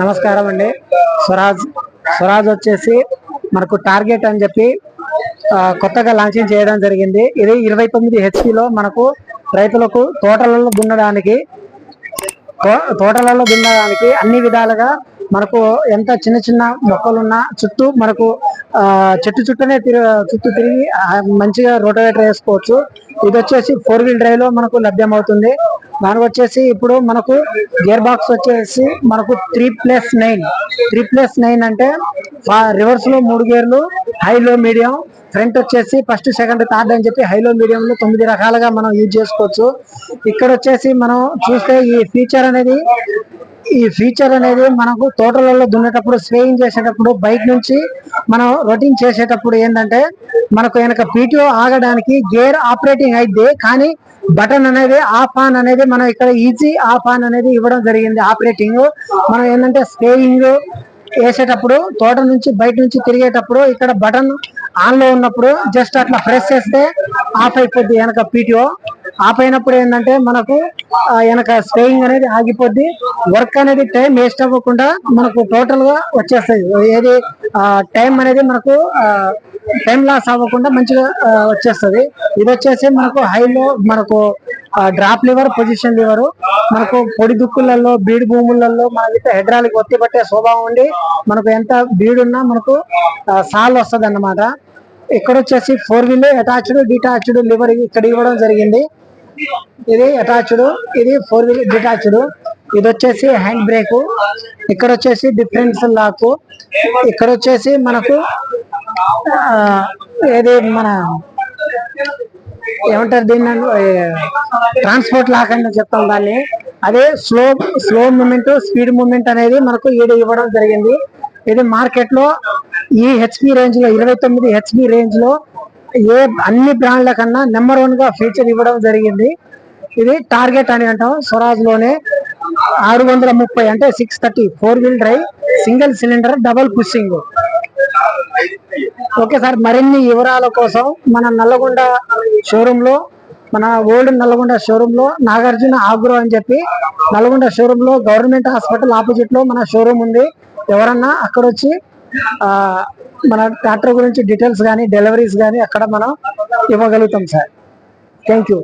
నమస్కారం అండి. స్వరాజ్ స్వరాజ్ వచ్చేసి మనకు టార్గెట్ అని చెప్పి కొత్తగా లాంచింగ్ చేయడం జరిగింది. ఇది ఇరవై తొమ్మిది హెచ్పిలో మనకు రైతులకు తోటలలో దున్నడానికి తో- తోటలలో దున్నడానికి అన్ని విధాలుగా మనకు ఎంత చిన్న చిన్న మొక్కలున్నా చుట్టూ మనకు చెట్టు చుట్టూనే చుట్టూ తిరిగి మంచిగా రోటవేటర్ వేసుకోవచ్చు. ఇది వచ్చేసి ఫోర్ వీల్ డ్రైవ్లో మనకు లభ్యమవుతుంది. దానికి వచ్చేసి ఇప్పుడు మనకు గేర్ బాక్స్ వచ్చేసి మనకు three plus nine three plus nine అంటే రివర్స్లో మూడు గేర్లు హైలో మీడియం ఫ్రంట్ వచ్చేసి ఫస్ట్ సెకండ్ థర్డ్ అని చెప్పి హైలో మీడియం లో తొమ్మిది రకాలుగా మనం యూజ్ చేసుకోవచ్చు. ఇక్కడ వచ్చేసి మనం చూస్తే ఈ ఫీచర్ అనేది ఈ ఫీచర్ అనేది మనకు తోటలలో దున్నేటప్పుడు స్ప్రేయింగ్ చేసేటప్పుడు బయట నుంచి మనం రొటీన్ చేసేటప్పుడు ఏంటంటే మనకు వెనక పీటీఓ ఆగడానికి గేర్ ఆపరేటింగ్ అయితే కానీ బటన్ అనేది ఆఫ్ ఆన్ అనేది మనం ఇక్కడ ఈజీ ఆఫ్ ఆన్ అనేది ఇవ్వడం జరిగింది ఆపరేటింగ్ మనం ఏంటంటే స్ప్రేయింగ్ వేసేటప్పుడు తోట నుంచి బయట నుంచి తిరిగేటప్పుడు ఇక్కడ బటన్ ఆన్లో ఉన్నప్పుడు జస్ట్ అట్లా ప్రెస్ చేస్తే ఆఫ్ అయిపోద్ది వెనక పీటీఓ ఆపైనప్పుడు ఏంటంటే మనకు వెనక స్ప్రేయింగ్ అనేది ఆగిపోద్ది. వర్క్ అనేది టైం వేస్ట్ అవ్వకుండా మనకు టోటల్గా వచ్చేస్తుంది ఏది టైం అనేది మనకు టైం లాస్ అవ్వకుండా మంచిగా వచ్చేస్తుంది. ఇది వచ్చేసి మనకు హైలో మనకు డ్రాప్ లివర్ పొజిషన్ లివర్ మనకు పొడి దుక్కులలో బీడు భూములలో మనకైతే హెడ్రాలిక్ ఒత్తి పట్టే స్వభావం ఉండి మనకు ఎంత బీడున్నా మనకు సాల్ వస్తుంది అన్నమాట ఇక్కడ వచ్చేసి four wheeler attached detached lever ఇక్కడ ఇవ్వడం జరిగింది. ఇది అటాచ్డ్ ఇది ఫోర్ వీలర్ డిటాచ్డ్ ఇది వచ్చేసి హ్యాండ్ బ్రేక్ ఇక్కడ వచ్చేసి డిఫరెన్స్ లాక్ ఇక్కడ వచ్చేసి మనకు ఏది మన ఏమంటారు దీన్ని? ట్రాన్స్పోర్ట్ లాక్ అని చెప్తాం దాన్ని. అదే slow slow moment speed moment అనేది మనకు ఈడ ఇవ్వడం జరిగింది. ఇది మార్కెట్లో ఈ హెచ్పి రేంజ్లో ఇరవై తొమ్మిది హెచ్పి రేంజ్లో ఏ అన్ని బ్రాండ్ల కన్నా నెంబర్ వన్గా ఫీచర్ ఇవ్వడం జరిగింది. ఇది టార్గెట్ అని అంటాం. స్వరాజ్లోనే ఆరు వందల ముప్పై అంటే six thirty four wheel drive single cylinder double pushing. Okay sir మరిన్ని వివరాల కోసం మన నల్లగొండ షోరూమ్లో మన ఓల్డ్ నల్గొండ షోరూమ్లో నాగార్జున ఆగ్రో అని చెప్పి నల్గొండ షోరూమ్లో గవర్నమెంట్ హాస్పిటల్ ఆపోజిట్లో మన షోరూమ్ ఉంది. ఎవరన్నా అక్కడ వచ్చి ఆ మన ట్రాక్టర్ గురించి డీటెయిల్స్ కానీ డెలివరీస్ కానీ అక్కడ మనం ఇవ్వగలుగుతాం సార్. Thank you.